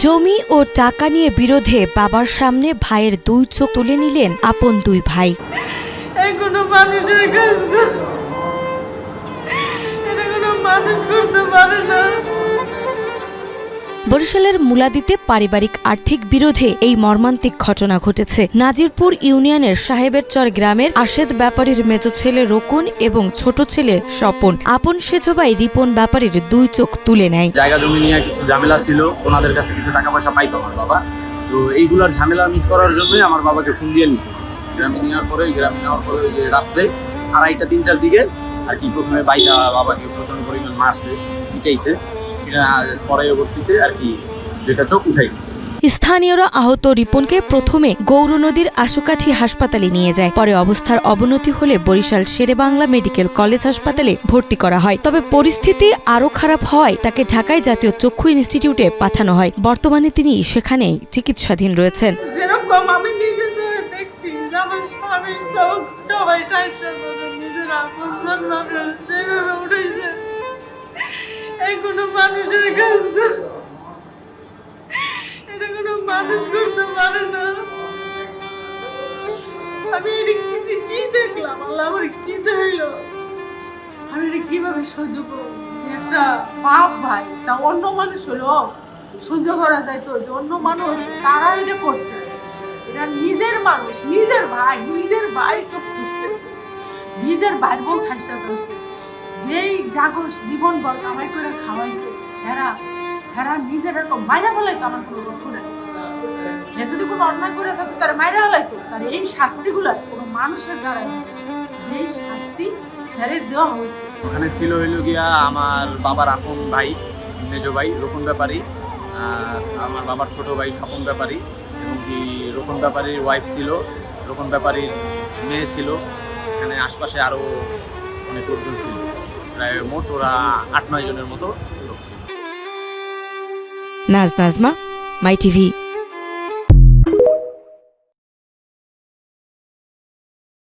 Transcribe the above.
জমি ও টাকা নিয়ে বিরোধে বাবার সামনে ভাইয়ের দুই চোখ তুলে নিলেন আপন দুই ভাই। মানুষের কাজ বরিশালের মুলাদিতে পারিবারিক আর্থিক বিরোধে এই মর্মান্তিক ঘটনা ঘটেছে। নাজিরপুর ইউনিয়নের সাহেবের চর গ্রামের আশেদ ব্যাপারীর মেজ ছেলে রকুন এবং ছোট ছেলে স্বপন। আপন সেজবাই রিপন ব্যাপারীর দুই চোখ তুলে নেয়। জায়গা জমি নিয়ে কিছু ঝামেলা ছিল। ওনাদের কাছে কিছু টাকা পয়সা পাইতো আমার বাবা। তো এইগুলোর ঝামেলা মিট করার জন্যই আমার বাবাকে ফোন দিয়ে নিছে। গ্রামে নেওয়ার পরে, গ্রামে নেওয়ার পরে ওই যে রাত্রে আড়াইটা, তিনটার দিকে আর কি প্রথমে বাইরা বাবাকে প্রচণ্ড পরিমাণ মারছে, পিটাইছে। পরবর্তীতে আর কি যেটা চোখ উঠাই দিছে স্থানীয়রা আহত রিপনকে প্রথমে গৌর নদীর আশুকাঠি হাসপাতালে নিয়ে যায়। পরে অবস্থার অবনতি হলে বরিশাল শেরেবাংলা মেডিকেল কলেজ হাসপাতালে ভর্তি করা হয়। তবে পরিস্থিতি আরও খারাপ হওয়ায় তাকে ঢাকায় জাতীয় চক্ষু ইনস্টিটিউটে পাঠানো হয়। বর্তমানে তিনি সেখানেই চিকিৎসাধীন রয়েছেন। যেরকম আমি নিজে দেখছি আমার স্বামীর সব সবাই নিজের আপনজন যেভাবে উঠেছে কোনো মানুষের কাজ না এটা কোনো মানুষ করতে পারে না। আমি এটা কি দেখলাম? আল্লাহ আমার কি দেখল আমি এটা কীভাবে সহ্য করব? যে একটা বাপ ভাই, তা অন্য মানুষ হলো, সহ্য করা যাইতো যে অন্য মানুষ, তারা এটা করছে। এটা নিজের মানুষ, নিজের ভাই নিজের ভাই চোখ খুঁজতেছে। নিজের ভাইয়ের বউ ঠাইসা ধরছে। যেই জাগস জীবন বর কামাই করে খাওয়াইছে, হেরা হেরা নিজের এরকম মাইরা বলাই তো আমার কোনো দুঃখ নাই। যদি কোনো অন্যায় করে থাকতো তার মাইরা হলাইতো তার এই শাস্তিগুলো কোনো মানুষের দ্বারাই যেই শাস্তি হেরে দেওয়া হয়েছে ওখানে ছিল হইল গিয়া আমার বাবার আপন ভাই, মেজ ভাই, রোপণ ব্যাপারী আমার বাবার ছোট ভাই স্বপন ব্যাপারী, এবং কি রোপণ ব্যাপারীর ওয়াইফ ছিল, রোপণ ব্যাপারীর মেয়ে ছিল। এখানে আশপাশে আরও অনেক লোকজন ছিল। প্রায় মোট ওরা আট নয় জনের মতো লোক ছিল। নাজ নাজমা মাই টিভি।